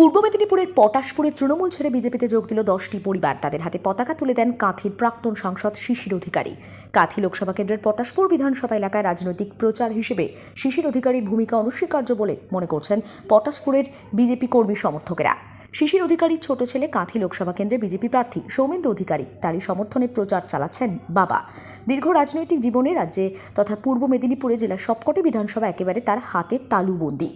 পূর্ব মেদিনীপুরের পটাশপুরের তৃণমূল ছেড়ে বিজেপিতে যোগ দিল দশটি পরিবার। তাদের হাতে পতাকা তুলে দেন কাঁথির প্রাক্তন সাংসদ শিশির অধিকারী। কাঁথি লোকসভা কেন্দ্রের পটাশপুর বিধানসভা এলাকায় রাজনৈতিক প্রচার হিসেবে শিশির অধিকারীর ভূমিকা অনস্বীকার্য বলে মনে করছেন পটাশপুরের বিজেপি কর্মী সমর্থকেরা। শিশির অধিকারীর ছোট ছেলে কাঁথি লোকসভা কেন্দ্রে বিজেপি প্রার্থী সৌমেন্দু অধিকারী তারই সমর্থনে প্রচার চালাচ্ছেন বাবা। দীর্ঘ রাজনৈতিক জীবনে রাজ্যে তথা পূর্ব মেদিনীপুরে জেলার সবকটি বিধানসভা একেবারে তার হাতে তালুবন্দি।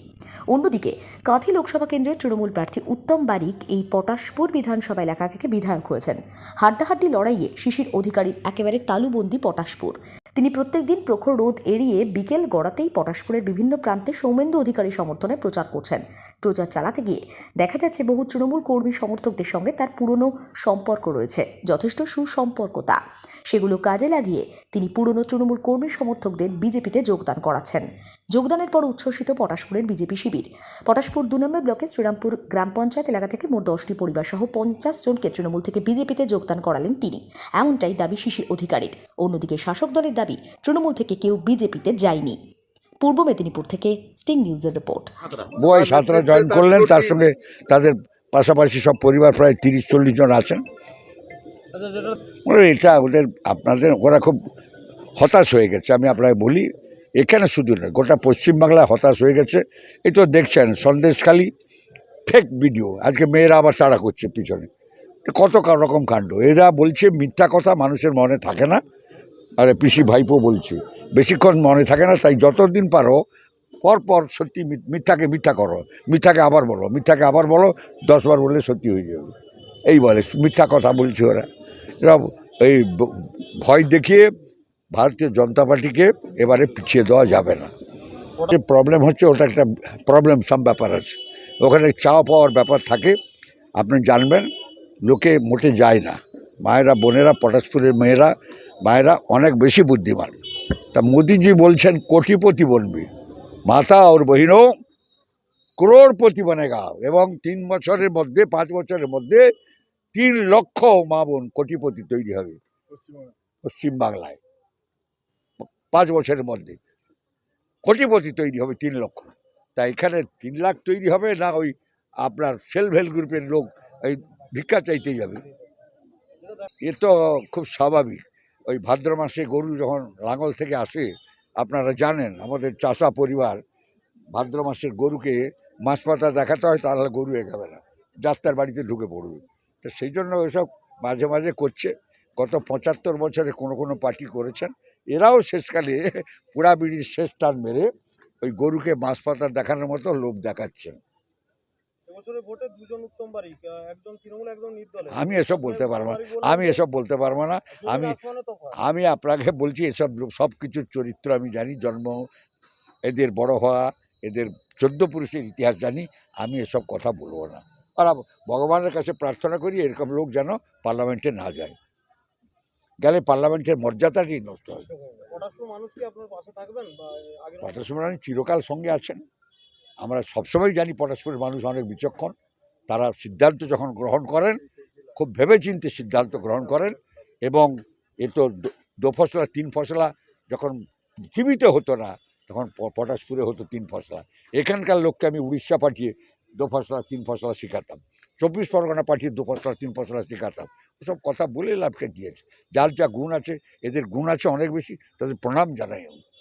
অন্যদিকে, কাঁথি লোকসভা কেন্দ্রের তৃণমূল প্রার্থী উত্তম বারিক এই পটাশপুর বিধানসভা এলাকা থেকে বিধায়ক হয়েছেন। হাড্ডাহাড্ডি লড়াইয়ে শিশির অধিকারীর একেবারে তালুবন্দি পটাশপুর। তিনি প্রত্যেকদিন প্রখর রোদ এড়িয়ে বিকেল গড়াতেই পটাশপুরের বিভিন্ন প্রান্তে সৌমেন্দু অধিকারী সমর্থনে প্রচার করছেন। প্রচার চালাতে গিয়ে দেখা যাচ্ছে বহু তৃণমূল কর্মী সমর্থকদের সঙ্গে তার পুরনো সম্পর্ক রয়েছে, যথেষ্ট সুসম্পর্কতা। সেগুলো কাজে লাগিয়ে তিনি পুরনো তৃণমূল কর্মী সমর্থকদের বিজেপিতে যোগদান করাচ্ছেন। যোগদানের পর উচ্ছ্বসিত পটাশপুরের বিজেপি শিবির। পটাশপুর দু নম্বর ব্লকের শ্রীরামপুর গ্রাম পঞ্চায়েত এলাকা থেকে মোট দশটি পরিবার সহ পঞ্চাশ জনকে তৃণমূল থেকে বিজেপিতে যোগদান করালেন তিনি। এমনটাই দাবি শিশির অধিকারীর। অন্যদিকে শাসক দলের দাবি তৃণমূল থেকে কেউ বিজেপিতে যায়নি। পূর্ব মেদিনীপুর থেকে স্টিং নিউজের রিপোর্ট বয় ছাত্ররা জয়েন করলেন, তার সঙ্গে তাদের পাশাপাশি সব পরিবার প্রায় তিরিশ চল্লিশ জন আছেন। এটা ওদের, আপনাদের, ওরা খুব হতাশ হয়ে গেছে, আমি আপনাকে বলি, এখানে শুধু নয়, গোটা পশ্চিমবাংলায় হতাশ হয়ে গেছে। এই তো দেখছেন, সন্দেশখালী ফেক ভিডিও আজকে মেয়েরা আবার তাড়া করছে পিছনে। কত রকম কাণ্ড, এরা বলছে মিথ্যা কথা মানুষের মনে থাকে না। আরে পিসি ভাইপো বলছে, বেশিক্ষণ মনে থাকে না, তাই যতদিন পারো পর পর সত্যি মিথ্যাকে মিথ্যা করো, মিথ্যাকে আবার বলো, মিথ্যাকে আবার বলো, দশবার বললে সত্যি হয়ে যাবে। এই বলে, মিথ্যা কথা বলছে ওরা। এরা এই ভয় দেখিয়ে ভারতীয় জনতা পার্টিকে এবারে পিছিয়ে দেওয়া যাবে না। যে প্রবলেম হচ্ছে, ওটা একটা প্রবলেম সাম ব্যাপার আছে। ওখানে চাওয়া পাওয়ার ব্যাপার থাকে, আপনি জানবেন, লোকে মোটে যায় না। মায়েরা, বোনেরা, পটাশপুরের মেয়েরা মায়েরা অনেক বেশি বুদ্ধিমান। তা মোদিজি বলছেন, কোটিপতি বনবি, মাতা ওর বহিনও করোড়পতি বনেগা এবং তিন বছরের মধ্যে, পাঁচ বছরের মধ্যে তিন লক্ষ মা বোন কোটিপতি তৈরি হবে পশ্চিমবাংলায় পাঁচ বছরের মধ্যে কোটিপতি তৈরি হবে তিন লক্ষ। তা এখানে তিন লাখ তৈরি হবে না ওই আপনার সেলফ হেল্প গ্রুপের লোক ওই ভিক্ষা চাইতে যাবে এ তো খুব স্বাভাবিক। ওই ভাদ্র মাসে গরু যখন লাঙল থেকে আসে, আপনারা জানেন আমাদের চাষা পরিবার ভাদ্র মাসের গরুকে মাছ পাতা দেখাতে হয়, তাহলে গরু এগাবে না। যাত্রার বাড়িতে ঢুকে পড়বে। তো সেই জন্য ওইসব মাঝে মাঝে করছে। গত পঁচাত্তর বছরে কোনো কোনো পার্টি করেছেন। এরাও শেষকালে পোড়া বিড়ির শেষ টান মেরে ওই গরুকে মাছ পাতা দেখানোর মতো লোভ দেখাচ্ছেন। আমি এসব বলতে পারব না। আমি এসব বলতে পারব না। আমি আমি আপনাকে বলছি এসব সব কিছুর চরিত্র আমি জানি জন্ম এদের বড় হওয়া এদের চোদ্দ পুরুষের ইতিহাস জানি আমি এসব কথা বলব না। আর ভগবানের কাছে প্রার্থনা করি এরকম লোক যেন পার্লামেন্টে না যায়। গেলে পার্লামেন্টের মর্যাদাটি নষ্ট হয়। পটাশপুর মানুষ কি আপনার পাশে থাকবেন বা আগের মতো- পটাশপুর মানুষ চিরকাল সঙ্গে আছেন। আমরা সবসময় জানি পটাশপুরের মানুষ অনেক বিচক্ষণ। তারা সিদ্ধান্ত যখন গ্রহণ করেন, খুব ভেবেচিন্তে সিদ্ধান্ত গ্রহণ করেন এবং এ তো দো- ফসলা, তিন ফসলা যখন পৃথিবীতে হতো না, তখন পটাশপুরে হতো তিন ফসলা। এখানকার লোককে আমি উড়িষ্যা পাঠিয়ে দো ফসলা, তিন ফসলা শেখাতাম। চব্বিশ পরগনা পাঠিয়ে দু ফসলা, তিন ফসলা শেখাতাম। ওসব কথা বলে লাভটা দিয়েছে যার যা গুণ আছে, এদের গুণ আছে অনেক বেশি, তাদের প্রণাম জানাই আমি।